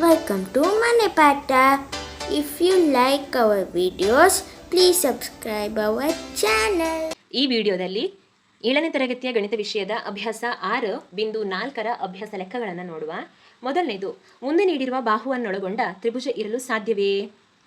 Welcome to Manipata. If you like our videos, please subscribe our channel. ಈ ವಿಡಿಯೋದಲ್ಲಿ ಏಳನೇ ತರಗತಿಯ ಗಣಿತ ವಿಷಯದ ಅಭ್ಯಾಸ ಆರು ಬಿಂದು ನಾಲ್ಕರ ಅಭ್ಯಾಸ ಲೆಕ್ಕಗಳನ್ನು ನೋಡುವ ಮೊದಲನೇದು ಮುಂದೆ ನೀಡಿರುವ ಬಾಹುವನ್ನೊಳಗೊಂಡ ತ್ರಿಭುಜ ಇರಲು ಸಾಧ್ಯವೇ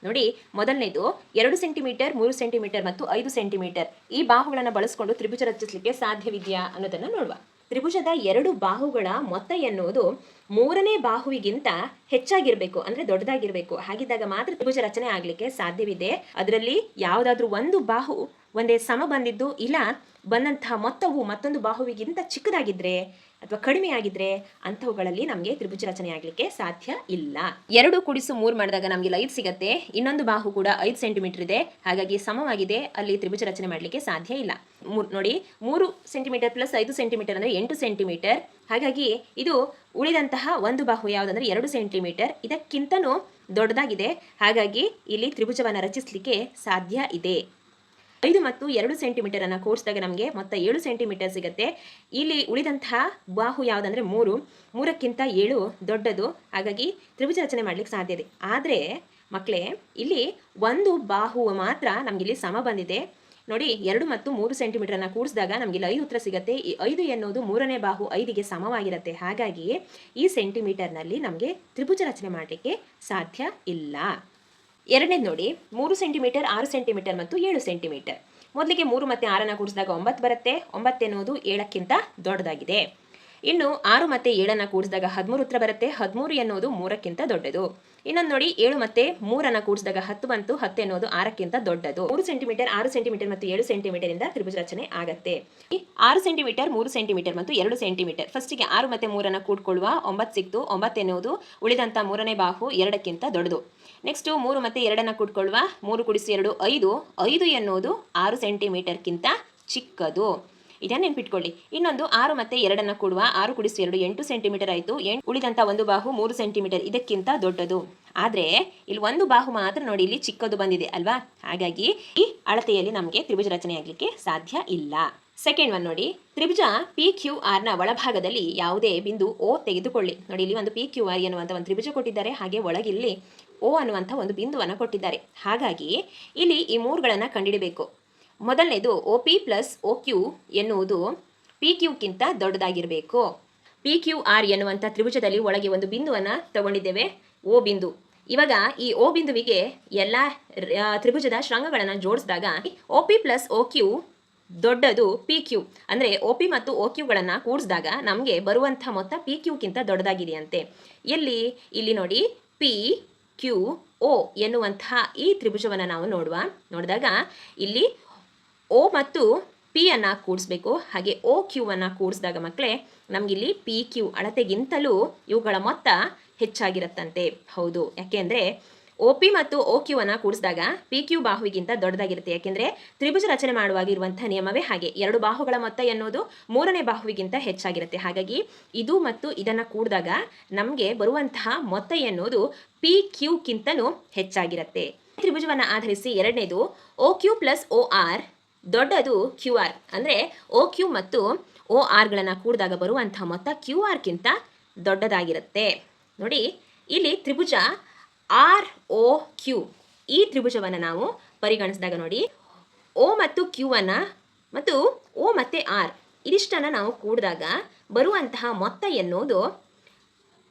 ನೋಡಿ ಮೊದಲನೇದು ಎರಡು ಸೆಂಟಿಮೀಟರ್ ಮೂರು ಸೆಂಟಿಮೀಟರ್ ಮತ್ತು ಐದು ಸೆಂಟಿಮೀಟರ್ ಈ ಬಾಹುಗಳನ್ನು ಬಳಸಿಕೊಂಡು ತ್ರಿಭುಜ ರಚಿಸಲಿಕ್ಕೆ ಸಾಧ್ಯವಿದೆಯಾ ಅನ್ನೋದನ್ನು ನೋಡುವ ತ್ರಿಭುಜದ ಎರಡು ಬಾಹುಗಳ ಮೊತ್ತ ಎನ್ನುವುದು ಮೂರನೇ ಬಾಹುವಿಗಿಂತ ಹೆಚ್ಚಾಗಿರಬೇಕು, ಅಂದ್ರೆ ದೊಡ್ಡದಾಗಿರಬೇಕು. ಹಾಗಿದ್ದಾಗ ಮಾತ್ರ ತ್ರಿಭುಜ ರಚನೆ ಆಗಲಿಕ್ಕೆ ಸಾಧ್ಯವಿದೆ. ಅದರಲ್ಲಿ ಯಾವುದಾದ್ರೂ ಒಂದು ಬಾಹು ಒಂದೇ ಸಮ ಬಂದಿದ್ದು, ಇಲ್ಲ ಬಂದಂತಹ ಮೊತ್ತವು ಮತ್ತೊಂದು ಬಾಹುವಿಗಿಂತ ಚಿಕ್ಕದಾಗಿದ್ರೆ ಅಥವಾ ಕಡಿಮೆ ಆಗಿದ್ರೆ ಅಂಥವುಗಳಲ್ಲಿ ನಮಗೆ ತ್ರಿಭುಜ ರಚನೆ ಆಗಲಿಕ್ಕೆ ಸಾಧ್ಯ ಇಲ್ಲ. ಎರಡು ಕುಡಿಸು ಮೂರು ಮಾಡಿದಾಗ ನಮಗೆ ಐದು ಸಿಗತ್ತೆ. ಇನ್ನೊಂದು ಬಾಹು ಕೂಡ ಐದು ಸೆಂಟಿಮೀಟರ್ ಇದೆ. ಹಾಗಾಗಿ ಸಮವಾಗಿದೆ. ಅಲ್ಲಿ ತ್ರಿಭುಜ ರಚನೆ ಮಾಡಲಿಕ್ಕೆ ಸಾಧ್ಯ ಇಲ್ಲ. ಮೂರ್- ನೋಡಿ, ಮೂರು ಸೆಂಟಿಮೀಟರ್ ಪ್ಲಸ್ ಐದು ಸೆಂಟಿಮೀಟರ್ ಅಂದರೆ ಎಂಟು ಸೆಂಟಿಮೀಟರ್ ಹಾಗಾಗಿ ಇದು ಉಳಿದಂತಹ ಒಂದು ಬಾಹು ಯಾವುದಂದ್ರೆ ಎರಡು ಸೆಂಟಿಮೀಟರ್ ಇದಕ್ಕಿಂತನೂ ದೊಡ್ಡದಾಗಿದೆ. ಹಾಗಾಗಿ ಇಲ್ಲಿ ತ್ರಿಭುಜವನ್ನು ರಚಿಸಲಿಕ್ಕೆ ಸಾಧ್ಯ ಇದೆ. ಐದು ಮತ್ತು ಎರಡು ಸೆಂಟಿಮೀಟರ್ ಅನ್ನ ಕೂಡಿಸಿದಾಗ ನಮಗೆ ಮೊತ್ತ ಏಳು ಸೆಂಟಿಮೀಟರ್ ಸಿಗುತ್ತೆ. ಇಲ್ಲಿ ಉಳಿದಂತಹ ಬಾಹು ಯಾವುದಂದ್ರೆ ಮೂರು. ಮೂರಕ್ಕಿಂತ ಏಳು ದೊಡ್ಡದು. ಹಾಗಾಗಿ ತ್ರಿಭುಜ ರಚನೆ ಮಾಡಲಿಕ್ಕೆ ಸಾಧ್ಯ ಇದೆ. ಆದರೆ ಮಕ್ಕಳೇ ಇಲ್ಲಿ ಒಂದು ಬಾಹು ಮಾತ್ರ ನಮಗಿಲ್ಲಿ ಸಮ ಬಂದಿದೆ. ನೋಡಿ, ಎರಡು ಮತ್ತು ಮೂರು ಸೆಂಟಿಮೀಟರ್ ಅನ್ನ ಕೂಡಿಸಿದಾಗ ನಮಗೆ ಇಲ್ಲಿ ಉತ್ತರ ಸಿಗುತ್ತೆ. ಈ ಐದು ಎನ್ನುವುದು ಮೂರನೇ ಬಾಹು ಐದಿಗೆ ಸಮವಾಗಿರುತ್ತೆ. ಹಾಗಾಗಿ ಈ ಸೆಂಟಿಮೀಟರ್ನಲ್ಲಿ ನಮಗೆ ತ್ರಿಭುಜ ರಚನೆ ಮಾಡಲಿಕ್ಕೆ ಸಾಧ್ಯ ಇಲ್ಲ. ಎರಡನೇದು ನೋಡಿ, ಮೂರು ಸೆಂಟಿಮೀಟರ್, ಆರು ಸೆಂಟಿಮೀಟರ್ ಮತ್ತು ಏಳು ಸೆಂಟಿಮೀಟರ್. ಮೊದಲಿಗೆ ಮೂರು ಮತ್ತು ಆರನ್ನು ಕೂಡಿಸಿದಾಗ ಒಂಬತ್ತು ಬರುತ್ತೆ. ಒಂಬತ್ತು ಎನ್ನುವುದು ಏಳಕ್ಕಿಂತ ದೊಡ್ಡದಾಗಿದೆ. ಇನ್ನು ಆರು ಮತ್ತು ಏಳನ್ನು ಕೂಡಿಸಿದಾಗ ಹದಿಮೂರು ಉತ್ತರ ಬರುತ್ತೆ. ಹದಿಮೂರು ಎನ್ನುವುದು ಮೂರಕ್ಕಿಂತ ದೊಡ್ಡದು. ಇನ್ನೊಂದು ನೋಡಿ, ಏಳು ಮತ್ತೆ ಮೂರನ್ನು ಕೂಡಿಸಿದಾಗ ಹತ್ತು ಬಂತು. ಹತ್ತು ಎನ್ನುವುದು ಆರಕ್ಕಿಂತ ದೊಡ್ಡದು. ಮೂರು ಸೆಂಟಿಮೀಟರ್ ಆರು ಸೆಂಟಿಮೀಟರ್ ಮತ್ತು ಏಳು ಸೆಂಟಿಮೀಟರ್ ಇಂದ ತ್ರಿಭುಜ ರಚನೆ ಆಗತ್ತೆ. ಆರು ಸೆಂಟಿಮೀಟರ್ ಮೂರು ಸೆಂಟಿಮೀಟರ್ ಮತ್ತು ಎರಡು ಸೆಂಟಿಮೀಟರ್ ಫಸ್ಟಿಗೆ ಆರು ಮತ್ತೆ ಮೂರನ್ನು ಕೂಡ್ಕೊಳ್ಳುವ. ಒಂಬತ್ತು ಸಿಕ್ತು. ಒಂಬತ್ತು ಎನ್ನುವುದು ಉಳಿದಂತ ಮೂರನೇ ಬಾಹು ಎರಡಕ್ಕಿಂತ ದೊಡ್ಡದು. ನೆಕ್ಸ್ಟ್ ಮೂರು ಮತ್ತೆ ಎರಡನ್ನು ಕೂಡ್ಕೊಳ್ಳುವ. ಮೂರು ಕುಡಿಸಿ ಎರಡು, ಐದು. ಐದು ಎನ್ನುವುದು ಆರು ಸೆಂಟಿಮೀಟರ್ಗಿಂತ ಚಿಕ್ಕದು. ಇದನ್ನ ನೆನ್ಪಿಟ್ಕೊಳ್ಳಿ. ಇನ್ನೊಂದು, ಆರು ಮತ್ತೆ ಎರಡನ್ನ ಕೂಡುವ ಆರು ಕುಡಿಸಿ ಎರಡು ಎಂಟು ಸೆಂಟಿಮೀಟರ್ ಆಯಿತು. ಎಂಟು ಉಳಿದಂಥ ಒಂದು ಬಾಹು ಮೂರು ಸೆಂಟಿಮೀಟರ್. ಇದಕ್ಕಿಂತ ದೊಡ್ಡದು. ಆದರೆ, ಇಲ್ಲಿ ಒಂದು ಬಾಹು ಮಾತ್ರ ನೋಡಿ, ಇಲ್ಲಿ ಚಿಕ್ಕದು ಬಂದಿದೆ ಅಲ್ವಾ? ಹಾಗಾಗಿ, ಈ ಅಳತೆಯಲ್ಲಿ ನಮಗೆ ತ್ರಿಭುಜ ರಚನೆ ಆಗಲಿಕ್ಕೆ ಸಾಧ್ಯ ಇಲ್ಲ. ಸೆಕೆಂಡ್ ಒನ್ ನೋಡಿ. ತ್ರಿಭುಜ ಪಿ ಕ್ಯೂ ಆರ್ನ ಒಳಭಾಗದಲ್ಲಿ ಯಾವುದೇ ಬಿಂದು ಓ ತೆಗೆದುಕೊಳ್ಳಿ. ನೋಡಿ, ಇಲ್ಲಿ ಒಂದು ಪಿ ಕ್ಯೂ ಆರ್ ಎನ್ನುವಂಥ ಒಂದು ತ್ರಿಭುಜ ಕೊಟ್ಟಿದ್ದಾರೆ. ಹಾಗೆ ಒಳಗಿಲ್ಲಿ ಓ ಅನ್ನುವಂಥ ಒಂದು ಬಿಂದುವನ್ನು ಕೊಟ್ಟಿದ್ದಾರೆ. ಹಾಗಾಗಿ, ಇಲ್ಲಿ ಈ ಮೂರುಗಳನ್ನು ಕಂಡುಹಿಡಬೇಕು ಮೊದಲನೇದು O P plus O Q ಎನ್ನುವುದು ಪಿ ಕ್ಯೂಕ್ಕಿಂತ ದೊಡ್ಡದಾಗಿರಬೇಕು. ಪಿ ಕ್ಯೂ ಆರ್ ಎನ್ನುವಂಥ ತ್ರಿಭುಜದಲ್ಲಿ ಒಳಗೆ ಒಂದು ಬಿಂದುವನ್ನು ತಗೊಂಡಿದ್ದೇವೆ ಓ ಬಿಂದು. ಇವಾಗ ಈ ಓ ಬಿಂದುವಿಗೆ ಎಲ್ಲ ತ್ರಿಭುಜದ ಶೃಂಗಗಳನ್ನು ಜೋಡಿಸಿದಾಗ O P plus O Q ದೊಡ್ಡದು ಪಿ ಕ್ಯೂ ಅಂದರೆ ಒ ಪಿ ಮತ್ತು ಓ ಕ್ಯೂಗಳನ್ನು ಕೂಡಿಸಿದಾಗ ನಮಗೆ ಬರುವಂಥ ಮೊತ್ತ ಪಿ ಕ್ಯೂಕ್ಕಿಂತ ದೊಡ್ಡದಾಗಿದೆಯಂತೆ. ಎಲ್ಲಿ? ಇಲ್ಲಿ ನೋಡಿ ಪಿ ಕ್ಯೂ ಓ ಎನ್ನುವಂತಹ ಈ ತ್ರಿಭುಜವನ್ನು ನಾವು ನೋಡುವ. ನೋಡಿದಾಗ ಇಲ್ಲಿ ಓ ಮತ್ತು ಪಿ ಅನ್ನು ಕೂಡಿಸ್ಬೇಕು. ಹಾಗೆ ಒ ಕ್ಯೂ ಅನ್ನು ಕೂಡಿಸಿದಾಗ ಮಕ್ಕಳೇ ನಮಗಿಲ್ಲಿ ಪಿ ಕ್ಯೂ ಅಳತೆಗಿಂತಲೂ ಇವುಗಳ ಮೊತ್ತ ಹೆಚ್ಚಾಗಿರುತ್ತಂತೆ. ಹೌದು. ಯಾಕೆಂದರೆ ಒ ಪಿ ಮತ್ತು ಓ ಕ್ಯೂ ಅನ್ನು ಕೂಡಿಸಿದಾಗ ಪಿ ಕ್ಯೂ ಬಾಹುವಿಗಿಂತ ದೊಡ್ಡದಾಗಿರುತ್ತೆ. ಯಾಕೆಂದರೆ ತ್ರಿಭುಜ ರಚನೆ ಮಾಡುವಾಗ ಇರುವಂತಹ ನಿಯಮವೇ ಹಾಗೆ. ಎರಡು ಬಾಹುಗಳ ಮೊತ್ತ ಎನ್ನುವುದು ಮೂರನೇ ಬಾಹುವಿಗಿಂತ ಹೆಚ್ಚಾಗಿರುತ್ತೆ. ಹಾಗಾಗಿ ಇದು ಮತ್ತು ಇದನ್ನು ಕೂಡಿದಾಗ ನಮಗೆ ಬರುವಂತಹ ಮೊತ್ತ ಎನ್ನುವುದು ಪಿ ಕ್ಯೂಕ್ಕಿಂತಲೂ ಹೆಚ್ಚಾಗಿರುತ್ತೆ. ತ್ರಿಭುಜವನ್ನು ಆಧರಿಸಿ ಎರಡನೇದು O Q plus O R ದೊಡ್ಡದು ಕ್ಯೂ ಆರ್. ಅಂದರೆ ಓ ಕ್ಯೂ ಮತ್ತು ಓ ಆರ್ಗಳನ್ನು ಕೂಡಿದಾಗ ಬರುವಂಥ ಮೊತ್ತ ಕ್ಯೂ ಆರ್ಗಿಂತ ದೊಡ್ಡದಾಗಿರುತ್ತೆ. ನೋಡಿ, ಇಲ್ಲಿ ತ್ರಿಭುಜ ಆರ್ ಓ ಕ್ಯೂ. ಈ ತ್ರಿಭುಜವನ್ನು ನಾವು ಪರಿಗಣಿಸಿದಾಗ ನೋಡಿ, ಓ ಮತ್ತು ಕ್ಯೂ ಮತ್ತು ಓ ಮತ್ತು ಆರ್ ಇದಿಷ್ಟನ್ನು ನಾವು ಕೂಡಿದಾಗ ಬರುವಂತಹ ಮೊತ್ತ ಎನ್ನುವುದು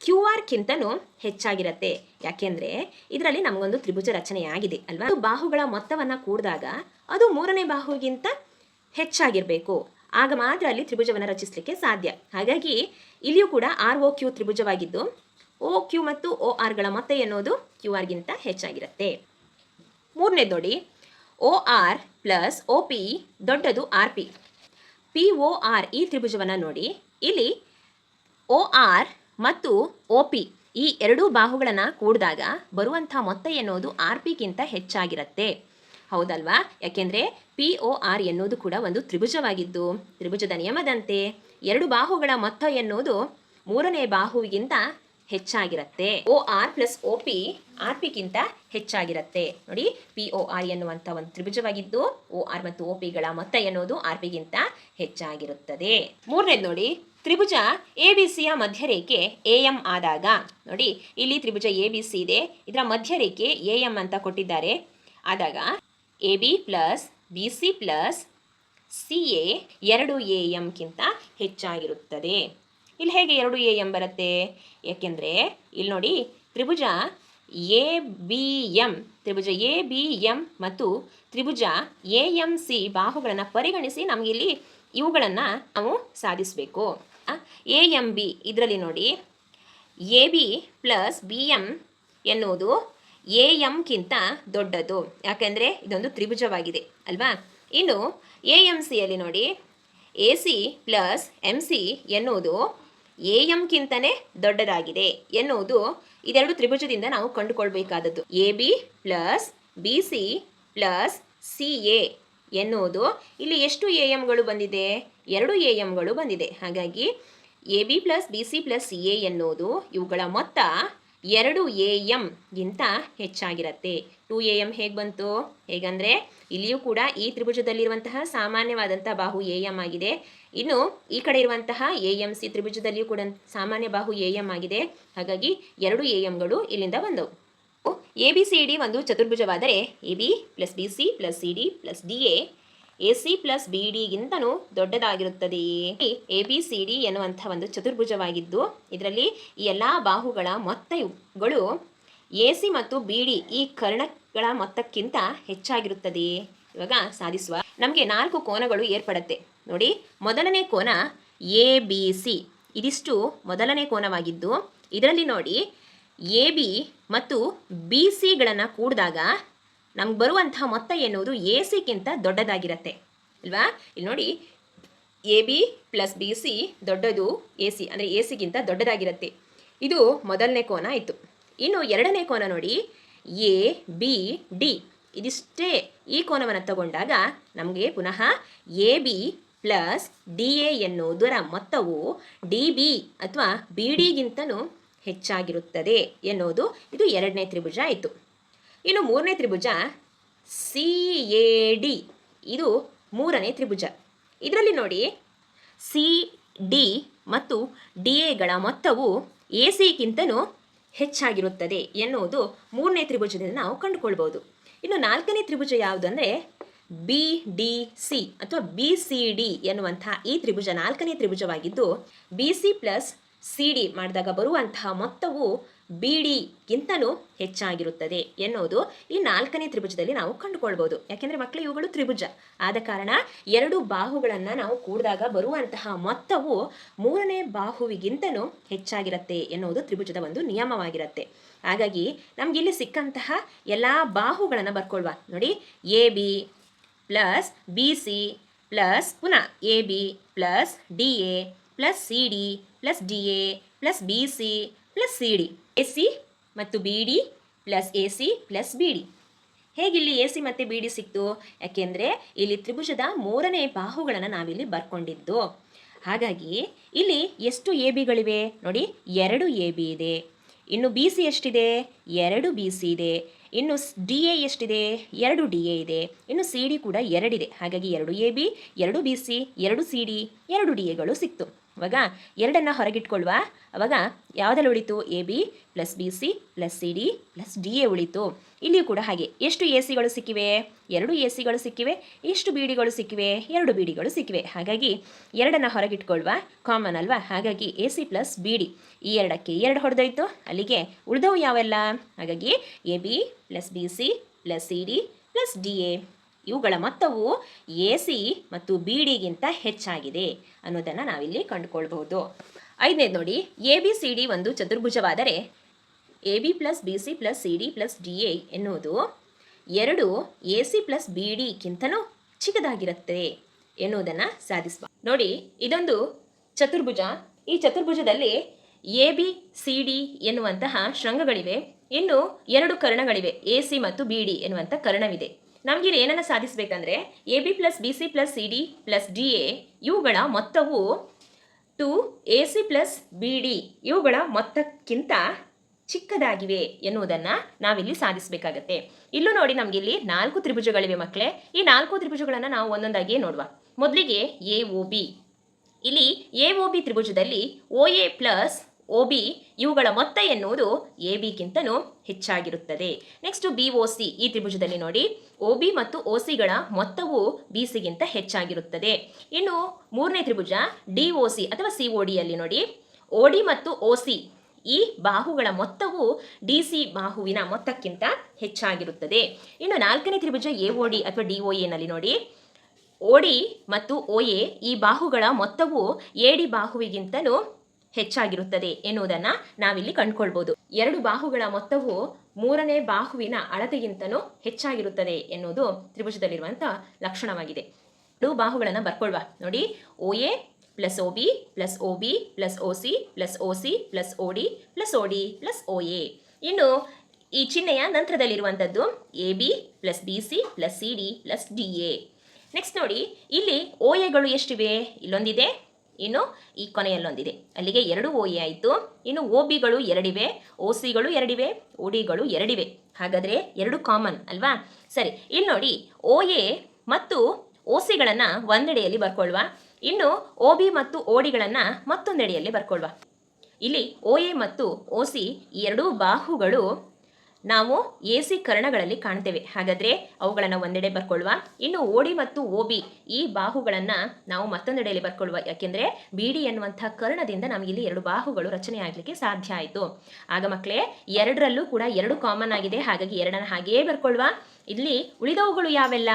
ಕ್ಯೂ ಆರ್ಕ್ಕಿಂತನೂ ಹೆಚ್ಚಾಗಿರುತ್ತೆ. ಯಾಕೆಂದ್ರೆ ಇದರಲ್ಲಿ ನಮಗೊಂದು ತ್ರಿಭುಜ ರಚನೆಯಾಗಿದೆ, ಅಲ್ವಾ? ಬಾಹುಗಳ ಮೊತ್ತವನ್ನು ಕೂಡಿದಾಗ ಅದು ಮೂರನೇ ಬಾಹುಗಿಂತ ಹೆಚ್ಚಾಗಿರಬೇಕು. ಆಗ ಮಾತ್ರ ಅಲ್ಲಿ ತ್ರಿಭುಜವನ್ನು ರಚಿಸಲಿಕ್ಕೆ ಸಾಧ್ಯ. ಹಾಗಾಗಿ ಇಲ್ಲಿಯೂ ಕೂಡ ಆರ್ ಒ ಕ್ಯೂ ತ್ರಿಭುಜವಾಗಿದ್ದು ಓ ಕ್ಯೂ ಮತ್ತು ಓ ಆರ್ಗಳ ಮೊತ್ತ ಎನ್ನುವುದು ಕ್ಯೂ ಆರ್ಗಿಂತ ಹೆಚ್ಚಾಗಿರುತ್ತೆ. ಮೂರನೇ ನೋಡಿ O R plus O P ದೊಡ್ಡದು R P P O R ಈ ತ್ರಿಭುಜವನ್ನು ನೋಡಿ, ಇಲ್ಲಿ ಒ ಆರ್ ಮತ್ತು ಒ ಈ ಎರಡೂ ಬಾಹುಗಳನ್ನು ಕೂಡಿದಾಗ ಬರುವಂಥ ಮೊತ್ತ ಎನ್ನುವುದು ಆರ್ ಪಿಗಿಂತ ಹೆಚ್ಚಾಗಿರುತ್ತೆ. ಹೌದಲ್ವಾ? ಯಾಕೆಂದರೆ ಪಿ ಒ ಆರ್ ಎನ್ನುವುದು ಕೂಡ ಒಂದು ತ್ರಿಭುಜವಾಗಿದ್ದು, ತ್ರಿಭುಜದ ನಿಯಮದಂತೆ ಎರಡು ಬಾಹುಗಳ ಮೊತ್ತ ಎನ್ನುವುದು ಮೂರನೇ ಬಾಹುವಿಗಿಂತ ಹೆಚ್ಚಾಗಿರುತ್ತೆ. O R plus O P R ಪಿಗಿಂತ ಹೆಚ್ಚಾಗಿರುತ್ತೆ. ನೋಡಿ ಪಿ ಒ ಆರ್ ಎನ್ನುವಂಥ ಒಂದು ತ್ರಿಭುಜವಾಗಿದ್ದು ಒ ಆರ್ ಮತ್ತು ಒ ಪಿಗಳ ಮೊತ್ತ ಎನ್ನುವುದು ಆರ್ ಪಿಗಿಂತ ಹೆಚ್ಚಾಗಿರುತ್ತದೆ. ಮೂರನೇದು ನೋಡಿ, ತ್ರಿಭುಜ ಎ ಬಿ ಸಿಯ ಮಧ್ಯರೇಖೆ ಎ ಎಂ ಆದಾಗ, ನೋಡಿ, ಇಲ್ಲಿ ತ್ರಿಭುಜ ಎ ಬಿ ಸಿ ಇದೆ. ಇದರ ಮಧ್ಯರೇಖೆ ಎ ಎಂ ಅಂತ ಕೊಟ್ಟಿದ್ದಾರೆ. ಆದಾಗ A B plus B C plus C A ಎರಡು ಎ ಎಮ್ಗಿಂತ ಹೆಚ್ಚಾಗಿರುತ್ತದೆ. ಇಲ್ಲಿ ಹೇಗೆ ಎರಡು ಎ ಎಂ ಬರುತ್ತೆ ಏಕೆಂದರೆ ಇಲ್ಲಿ ನೋಡಿ ತ್ರಿಭುಜ ಎ ಬಿ ಎಂ, ತ್ರಿಭುಜ ಎ ಬಿ ಎಂ ಮತ್ತು ತ್ರಿಭುಜ ಎ ಎಂ ಸಿ ಬಾಹುಗಳನ್ನು ಪರಿಗಣಿಸಿ ನಮಗಿಲ್ಲಿ ಇವುಗಳನ್ನು ನಾವು ಸಾಧಿಸಬೇಕು. ಎ ಎಂ ಬಿ ಇದರಲ್ಲಿ ನೋಡಿ A B plus B M ಎನ್ನುವುದು ಎ ಎಂಕ್ಕಿಂತ ದೊಡ್ಡದು. ಯಾಕೆಂದರೆ ಇದೊಂದು ತ್ರಿಭುಜವಾಗಿದೆ, ಅಲ್ವಾ? ಇನ್ನು ಎ ಎಂ ಸಿಯಲ್ಲಿ ನೋಡಿ A C plus M C ಎನ್ನುವುದು ಎ ಎಮ್ಗಿಂತಲೇ ದೊಡ್ಡದಾಗಿದೆ ಎನ್ನುವುದು ಇದೆರಡು ತ್ರಿಭುಜದಿಂದ ನಾವು ಕಂಡುಕೊಳ್ಬೇಕಾದದ್ದು. A B plus B C plus C A ಎನ್ನುವುದು ಇಲ್ಲಿ ಎಷ್ಟು ಎ ಎಂಗಳು ಬಂದಿದೆ? ಎರಡು ಎ ಎಂಗಳು ಬಂದಿದೆ. ಹಾಗಾಗಿ A B plus B C plus C A ಎನ್ನುವುದು ಇವುಗಳ ಮೊತ್ತ ಎರಡು ಎ ಎಮ್ಗಿಂತ ಹೆಚ್ಚಾಗಿರುತ್ತೆ. ಟು ಎ ಎಂ ಹೇಗೆ ಬಂತು? ಹೇಗಂದರೆ ಇಲ್ಲಿಯೂ ಕೂಡ ಈ ತ್ರಿಭುಜದಲ್ಲಿರುವಂತಹ ಸಾಮಾನ್ಯವಾದಂಥ ಬಾಹು ಎ ಎಂ ಆಗಿದೆ. ಇನ್ನು ಈ ಕಡೆ ಇರುವಂತಹ ಎ ಎಂ ಸಿ ತ್ರಿಭುಜದಲ್ಲಿಯೂ ಕೂಡ ಸಾಮಾನ್ಯ ಬಾಹು ಎ ಎಂ ಆಗಿದೆ. ಹಾಗಾಗಿ ಎರಡು ಎ ಎಮ್ಗಳು ಇಲ್ಲಿಂದ ಬಂದವು. ಎ ಬಿ ಸಿ ಡಿ ಒಂದು ಚತುರ್ಭುಜವಾದರೆ A B plus B C plus C D plus D A A C plus B ಡಿಗಿಂತನೂ ದೊಡ್ಡದಾಗಿರುತ್ತದೆಯೇ? ಎ, ಬಿ, ಸಿ, ಡಿ ಎನ್ನುವಂಥ ಒಂದು ಚತುರ್ಭುಜವಾಗಿದ್ದು, ಇದರಲ್ಲಿ ಈ ಎಲ್ಲ ಬಾಹುಗಳ ಮೊತ್ತಗಳು ಎ ಸಿ ಮತ್ತು ಬಿ ಡಿ ಈ ಕರ್ಣಗಳ ಮೊತ್ತಕ್ಕಿಂತ ಹೆಚ್ಚಾಗಿರುತ್ತದೆಯೇ? ಇವಾಗ ಸಾಧಿಸುವ ನಮಗೆ ನಾಲ್ಕು ಕೋನಗಳು ಏರ್ಪಡುತ್ತೆ. ನೋಡಿ, ಮೊದಲನೇ ಕೋನ ಎ, ಬಿ, ಸಿ. ಇದಿಷ್ಟು ಮೊದಲನೇ ಕೋನವಾಗಿದ್ದು, ಇದರಲ್ಲಿ ನೋಡಿ ಎ, ಬಿ ಮತ್ತು ಬಿ ಸಿಗಳನ್ನು ಕೂಡಿದಾಗ ನಮ್ಗೆ ಬರುವಂತಹ ಮೊತ್ತ ಎನ್ನುವುದು ಎ ಸಿಗಿಂತ ದೊಡ್ಡದಾಗಿರುತ್ತೆ ಅಲ್ವಾ ಇಲ್ಲಿ ನೋಡಿ, A B plus B C ದೊಡ್ಡದು ಎ ಸಿ ಅಂದರೆ ಎ ಸಿಗಿಂತ ದೊಡ್ಡದಾಗಿರುತ್ತೆ. ಇದು ಮೊದಲನೇ ಕೋನ ಆಯಿತು. ಇನ್ನು ಎರಡನೇ ಕೋನ ನೋಡಿ, ಎ ಬಿ ಡಿ. ಇದಿಷ್ಟೇ ಈ ಕೋನವನ್ನು ತಗೊಂಡಾಗ ನಮಗೆ ಪುನಃ A B plus D A ಎನ್ನುವುದರ ಮೊತ್ತವು ಡಿ ಬಿ ಅಥವಾ ಬಿ ಡಿಗಿಂತನೂ ಹೆಚ್ಚಾಗಿರುತ್ತದೆ ಎನ್ನುವುದು ಇದು ಎರಡನೇ ತ್ರಿಭುಜ ಆಯಿತು. ಇನ್ನು ಮೂರನೇ ತ್ರಿಭುಜ ಸಿ ಎ ಡಿ ಇದು ಮೂರನೇ ತ್ರಿಭುಜ. ಇದರಲ್ಲಿ ನೋಡಿ ಸಿ ಡಿ ಮತ್ತು ಡಿ ಎಗಳ ಮೊತ್ತವು ಎ ಸಿಗಿಂತನೂ ಹೆಚ್ಚಾಗಿರುತ್ತದೆ ಎನ್ನುವುದು ಮೂರನೇ ತ್ರಿಭುಜದಿಂದ ನಾವು ಕಂಡುಕೊಳ್ಬೋದು ಇನ್ನು ನಾಲ್ಕನೇ ತ್ರಿಭುಜ ಯಾವುದಂದರೆ ಬಿ ಡಿ ಸಿ ಅಥವಾ ಬಿ ಸಿ ಡಿ ಎನ್ನುವಂತಹ ಈ ತ್ರಿಭುಜ ನಾಲ್ಕನೇ ತ್ರಿಭುಜವಾಗಿದ್ದು B C plus C D ಮಾಡಿದಾಗ ಬರುವಂತಹ ಮೊತ್ತವು ಬಿ ಡಿಗಿಂತಲೂ ಹೆಚ್ಚಾಗಿರುತ್ತದೆ ಎನ್ನುವುದು ಈ ನಾಲ್ಕನೇ ತ್ರಿಭುಜದಲ್ಲಿ ನಾವು ಕಂಡುಕೊಳ್ಬೋದು. ಯಾಕೆಂದರೆ ಮಕ್ಕಳು, ಇವುಗಳು ತ್ರಿಭುಜ. ಆದ ಕಾರಣ ಎರಡು ಬಾಹುಗಳನ್ನು ನಾವು ಕೂಡಿದಾಗ ಬರುವಂತಹ ಮೊತ್ತವು ಮೂರನೇ ಬಾಹುವಿಗಿಂತಲೂ ಹೆಚ್ಚಾಗಿರುತ್ತೆ ಎನ್ನುವುದು ತ್ರಿಭುಜದ ಒಂದು ನಿಯಮವಾಗಿರುತ್ತೆ. ಹಾಗಾಗಿ ನಮಗಿಲ್ಲಿ ಸಿಕ್ಕಂತಹ ಎಲ್ಲ ಬಾಹುಗಳನ್ನು ಬರ್ಕೊಳ್ವಾ. ನೋಡಿ, A, B plus B, C plus ಪುನಃ A, B plus D, A plus C, D plus D, A plus B, C plus C D A C ಮತ್ತು B D plus A C plus B D ಹೇಗಿಲ್ಲಿ A C ಮತ್ತು B D ಸಿಕ್ತು? ಯಾಕೆಂದರೆ ಇಲ್ಲಿ ತ್ರಿಭುಜದ ಮೂರನೇ ಬಾಹುಗಳನ್ನು ನಾವಿಲ್ಲಿ ಬರ್ಕೊಂಡಿದ್ದು. ಹಾಗಾಗಿ ಇಲ್ಲಿ ಎಷ್ಟು ಎ ಬಿಗಳಿವೆ ನೋಡಿ, ಎರಡು ಎ ಬಿ ಇದೆ. ಇನ್ನು ಬಿ ಸಿ ಎಷ್ಟಿದೆ? ಎರಡು ಬಿ ಸಿ ಇದೆ. ಇನ್ನು ಡಿ ಎ ಎಷ್ಟಿದೆ? ಎರಡು ಡಿ ಎ ಇದೆ. ಇನ್ನು ಸಿ ಡಿ ಕೂಡ ಎರಡಿದೆ. ಹಾಗಾಗಿ ಎರಡು ಎ ಬಿ ಎರಡು ಬಿ ಸಿ ಎರಡು ಸಿ ಡಿ ಎರಡು ಡಿ ಎಗಳು ಸಿಕ್ತು. ಅವಾಗ ಎರಡನ್ನು ಹೊರಗಿಟ್ಕೊಳ್ವಾ. ಅವಾಗ ಯಾವುದೆಲ್ಲ ಉಳಿತು? A B plus B C plus C D plus D A ಉಳಿತು. ಇಲ್ಲಿಯೂ ಕೂಡ ಹಾಗೆ. ಎಷ್ಟು ಎ ಸಿಗಳು ಸಿಕ್ಕಿವೆ? ಎರಡು ಎ ಸಿಗಳು ಸಿಕ್ಕಿವೆ. ಎಷ್ಟು ಬಿ ಡಿಗಳು ಸಿಕ್ಕಿವೆ? ಎರಡು ಬಿ ಡಿಗಳು ಸಿಕ್ಕಿವೆ. ಹಾಗಾಗಿ ಎರಡನ್ನು ಹೊರಗಿಟ್ಕೊಳ್ಳುವ ಕಾಮನ್ ಅಲ್ವಾ? ಹಾಗಾಗಿ A C plus B D ಈ ಎರಡಕ್ಕೆ ಎರಡು ಹೊಡೆದೋಯ್ತು. ಅಲ್ಲಿಗೆ ಉಳಿದವು ಯಾವೆಲ್ಲ? ಹಾಗಾಗಿ A B plus B C plus C D plus D A ಇವುಗಳ ಮೊತ್ತವು ಎ ಸಿ ಮತ್ತು ಬಿ ಡಿಗಿಂತ ಹೆಚ್ಚಾಗಿದೆ ಅನ್ನೋದನ್ನು ನಾವಿಲ್ಲಿ ಕಂಡುಕೊಳ್ಬಹುದು. ಐದನೇದು ನೋಡಿ, ಎ ಬಿ ಸಿ ಡಿ ಒಂದು ಚತುರ್ಭುಜವಾದರೆ A B plus B C plus C D plus D A ಎನ್ನುವುದು ಎರಡು ಎ ಸಿ ಪ್ಲಸ್ ಬಿ ಡಿಗಿಂತನೂ ಚಿಕ್ಕದಾಗಿರುತ್ತೆ ಎನ್ನುವುದನ್ನು ಸಾಧಿಸುವ ನೋಡಿ, ಇದೊಂದು ಚತುರ್ಭುಜ. ಈ ಚತುರ್ಭುಜದಲ್ಲಿ ಎ ಬಿ ಸಿ ಡಿ ಎನ್ನುವಂತಹ ಶೃಂಗಗಳಿವೆ. ಇನ್ನು ಎರಡು ಕರ್ಣಗಳಿವೆ, ಎ ಸಿ ಮತ್ತು ಬಿ ಡಿ ಎನ್ನುವಂಥ ಕರ್ಣವಿದೆ. ನಮಗೆ ಏನನ್ನು ಸಾಧಿಸಬೇಕಂದ್ರೆ A B plus B C plus C D plus D A ಇವುಗಳ ಮೊತ್ತವು two A C plus B D ಇವುಗಳ ಮೊತ್ತಕ್ಕಿಂತ ಚಿಕ್ಕದಾಗಿವೆ ಎನ್ನುವುದನ್ನು ನಾವಿಲ್ಲಿ ಸಾಧಿಸಬೇಕಾಗತ್ತೆ. ಇಲ್ಲೂ ನೋಡಿ ನಮಗೆ ಇಲ್ಲಿ ನಾಲ್ಕು ತ್ರಿಭುಜಗಳಿವೆ ಮಕ್ಕಳೇ ಈ ನಾಲ್ಕು ತ್ರಿಭುಜಗಳನ್ನು ನಾವು ಒಂದೊಂದಾಗಿ ನೋಡುವ. ಮೊದಲಿಗೆ ಎ ಒ ಬಿ ಇಲ್ಲಿ A O B ತ್ರಿಭುಜದಲ್ಲಿ O A plus O B ಇವುಗಳ ಮೊತ್ತ ಎನ್ನುವುದು ಎ ಬಿಗಿಂತನೂ ಹೆಚ್ಚಾಗಿರುತ್ತದೆ. ನೆಕ್ಸ್ಟ್ ಬಿ ಒ ಸಿ ಈ ತ್ರಿಭುಜದಲ್ಲಿ ನೋಡಿ. ಒ ಬಿ ಮತ್ತು ಒ ಸಿಗಳ ಮೊತ್ತವು ಬಿ ಸಿಗಿಂತ ಹೆಚ್ಚಾಗಿರುತ್ತದೆ. ಇನ್ನು ಮೂರನೇ ತ್ರಿಭುಜ ಡಿ ಒ ಸಿ ಅಥವಾ ಸಿ ಒ ಡಿಯಲ್ಲಿ ನೋಡಿ. ಒ ಡಿ ಮತ್ತು ಒ ಸಿ ಈ ಬಾಹುಗಳ ಮೊತ್ತವು ಡಿ ಸಿ ಬಾಹುವಿನ ಮೊತ್ತಕ್ಕಿಂತ ಹೆಚ್ಚಾಗಿರುತ್ತದೆ. ಇನ್ನು ನಾಲ್ಕನೇ ತ್ರಿಭುಜ ಎ ಒ ಡಿ ಅಥವಾ ಡಿ ಒ ಎನಲ್ಲಿ ನೋಡಿ. ಓಡಿ ಮತ್ತು ಓಎ ಈ ಬಾಹುಗಳ ಮೊತ್ತವು ಎಡಿ ಬಾಹುವಿಗಿಂತಲೂ ಹೆಚ್ಚಾಗಿರುತ್ತದೆ ಎನ್ನುವುದನ್ನು ನಾವಿಲ್ಲಿ ಕಂಡುಕೊಳ್ಬೋದು. ಎರಡು ಬಾಹುಗಳ ಮೊತ್ತವು ಮೂರನೇ ಬಾಹುವಿನ ಅಳತೆಗಿಂತನೂ ಹೆಚ್ಚಾಗಿರುತ್ತದೆ ಎನ್ನುವುದು ತ್ರಿಭುಜದಲ್ಲಿರುವಂಥ ಲಕ್ಷಣವಾಗಿದೆ. ಎರಡು ಬಾಹುಗಳನ್ನು ಬರ್ಕೊಳ್ವಾ. ನೋಡಿ O A plus O B plus O B plus O C plus O C plus O D plus O D plus O A ಇನ್ನು ಈ ಚಿಹ್ನೆಯ ನಂತರದಲ್ಲಿರುವಂಥದ್ದು A B plus B C plus C D plus D A next ನೋಡಿ, ಇಲ್ಲಿ ಎಗಳು ಎಷ್ಟಿವೆ? ಇಲ್ಲೊಂದಿದೆ. ಇನ್ನು ಈ ಕೊನೆಯಲ್ಲೊಂದಿದೆ. ಅಲ್ಲಿಗೆ ಎರಡು ಓ ಎ ಆಯಿತು. ಇನ್ನು ಓ ಬಿಗಳು ಎರಡಿವೆ ಓ ಸಿಗಳು ಎರಡಿವೆ ಓ ಡಿಗಳು ಎರಡಿವೆ. ಹಾಗಾದರೆ ಎರಡು ಕಾಮನ್ ಅಲ್ವಾ? ಸರಿ, ಇಲ್ಲಿ ನೋಡಿ ಓ ಎ ಮತ್ತು ಓ ಸಿಗಳನ್ನು ಒಂದೆಡೆಯಲ್ಲಿ ಬರ್ಕೊಳ್ವ. ಇನ್ನು ಓ ಬಿ ಮತ್ತು ಓ ಡಿಗಳನ್ನು ಮತ್ತೊಂದೆಡೆಯಲ್ಲಿ ಬರ್ಕೊಳ್ವ. ಇಲ್ಲಿ ಒ ಎ ಮತ್ತು ಒ ಸಿ ಎರಡೂ ಬಾಹುಗಳು ನಾವು ಎ ಸಿ ಕರ್ಣಗಳಲ್ಲಿ ಕಾಣ್ತೇವೆ. ಹಾಗಾದರೆ ಅವುಗಳನ್ನು ಒಂದೆಡೆ ಬರ್ಕೊಳ್ಳುವ, ಇನ್ನು ಓಡಿ ಮತ್ತು ಓ ಬಿ ಈ ಬಾಹುಗಳನ್ನು ನಾವು ಮತ್ತೊಂದೆಡೆಯಲ್ಲಿ ಬರ್ಕೊಳ್ಳುವ. ಯಾಕೆಂದರೆ ಬಿ ಡಿ ಎನ್ನುವಂಥ ಕರ್ಣದಿಂದ ನಮಗಿಲ್ಲಿ ಎರಡು ಬಾಹುಗಳು ರಚನೆ ಆಗಲಿಕ್ಕೆ ಸಾಧ್ಯ ಆಯಿತು. ಆಗ ಮಕ್ಕಳೇ ಎರಡರಲ್ಲೂ ಕೂಡ ಎರಡು ಕಾಮನ್ ಆಗಿದೆ. ಹಾಗಾಗಿ ಎರಡನ್ನು ಹಾಗೆಯೇ ಬರ್ಕೊಳ್ಳುವ. ಇಲ್ಲಿ ಉಳಿದವುಗಳು ಯಾವೆಲ್ಲ?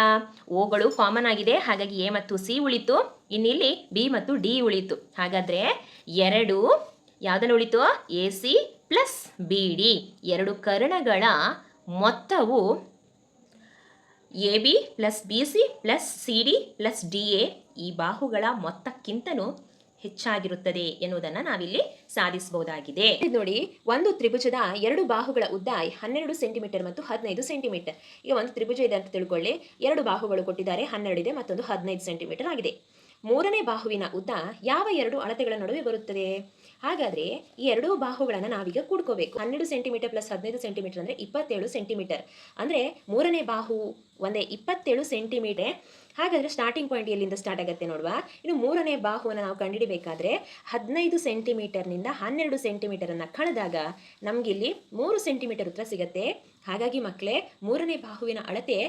ಓಗಳು ಕಾಮನ್ ಆಗಿದೆ. ಹಾಗಾಗಿ ಎ ಮತ್ತು ಸಿ ಉಳಿತು. ಇನ್ನಿಲ್ಲಿ ಬಿ ಮತ್ತು ಡಿ ಉಳಿತು. ಹಾಗಾದರೆ ಎರಡು ಯಾವುದನ್ನು ಉಳಿತು? A C plus B D ಎರಡು ಕರ್ಣಗಳ ಮೊತ್ತವು A B plus B C plus C D plus D A ಈ ಬಾಹುಗಳ ಮೊತ್ತಕ್ಕಿಂತನೂ ಹೆಚ್ಚಾಗಿರುತ್ತದೆ ಎನ್ನುವುದನ್ನು ನಾವಿಲ್ಲಿ ಸಾಧಿಸಬಹುದಾಗಿದೆ. ನೋಡಿ, ಒಂದು ತ್ರಿಭುಜದ ಎರಡು ಬಾಹುಗಳ ಉದ್ದ ಹನ್ನೆರಡು ಸೆಂಟಿಮೀಟರ್ ಮತ್ತು ಹದಿನೈದು ಸೆಂಟಿಮೀಟರ್ ಈಗ ಒಂದು ತ್ರಿಭುಜ ಇದೆ ಅಂತ ತಿಳ್ಕೊಳ್ಳಿ. ಎರಡು ಬಾಹುಗಳು ಕೊಟ್ಟಿದ್ದಾರೆ, ಹನ್ನೆರಡು ಇದೆ ಮತ್ತೊಂದು ಹದಿನೈದು ಸೆಂಟಿಮೀಟರ್ ಆಗಿದೆ. ಮೂರನೇ ಬಾಹುವಿನ ಉದ್ದ ಯಾವ ಎರಡು ಅಳತೆಗಳ ನಡುವೆ ಬರುತ್ತದೆ? ಹಾಗಾದ್ರೆ ಈ ಎರಡೂ ಬಾಹುಗಳನ್ನು ನಾವೀಗ ಕೂಡ್ಕೋಬೇಕು. ಹನ್ನೆರಡು ಸೆಂಟಿಮೀಟರ್ ಪ್ಲಸ್ ಹದಿನೈದು ಸೆಂಟಿಮೀಟರ್ ಅಂದರೆ ಇಪ್ಪತ್ತೇಳು ಸೆಂಟಿಮೀಟರ್. ಅಂದರೆ ಮೂರನೇ ಬಾಹು ಒಂದೇ ಇಪ್ಪತ್ತೇಳು ಸೆಂಟಿಮೀಟರ್. ಹಾಗಾದರೆ ಸ್ಟಾರ್ಟಿಂಗ್ ಪಾಯಿಂಟ್ ಎಲ್ಲಿಂದ ಸ್ಟಾರ್ಟ್ ಆಗುತ್ತೆ ನೋಡುವ? ಇನ್ನು ಮೂರನೇ ಬಾಹುವನ್ನು ನಾವು ಕಂಡುಹಿಡಿಬೇಕಾದ್ರೆ ಹದಿನೈದು ಸೆಂಟಿಮೀಟರ್ನಿಂದ ಹನ್ನೆರಡು ಸೆಂಟಿಮೀಟರನ್ನು ಕಳೆದಾಗ ನಮಗಿಲ್ಲಿ ಮೂರು ಸೆಂಟಿಮೀಟರ್ ಉತ್ತರ ಸಿಗತ್ತೆ. ಹಾಗಾಗಿ ಮಕ್ಕಳೇ ಮೂರನೇ ಬಾಹುವಿನ ಅಳತೆ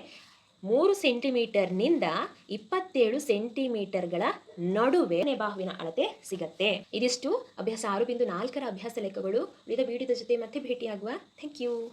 ಮೂರು ಸೆಂಟಿಮೀಟರ್ನಿಂದ ಇಪ್ಪತ್ತೇಳು ಸೆಂಟಿಮೀಟರ್ಗಳ ನಡುವೆ ಬಾಹುವಿನ ಅಳತೆ ಸಿಗತ್ತೆ. ಇದಿಷ್ಟು ಅಭ್ಯಾಸ ಆರು ಬಿಂದು ನಾಲ್ಕರ ಅಭ್ಯಾಸ ಲೆಕ್ಕಗಳು. ಉಳಿದ ವೀಡಿಯೋದ ಜೊತೆ ಮತ್ತೆ ಭೇಟಿಯಾಗುವ. Thank you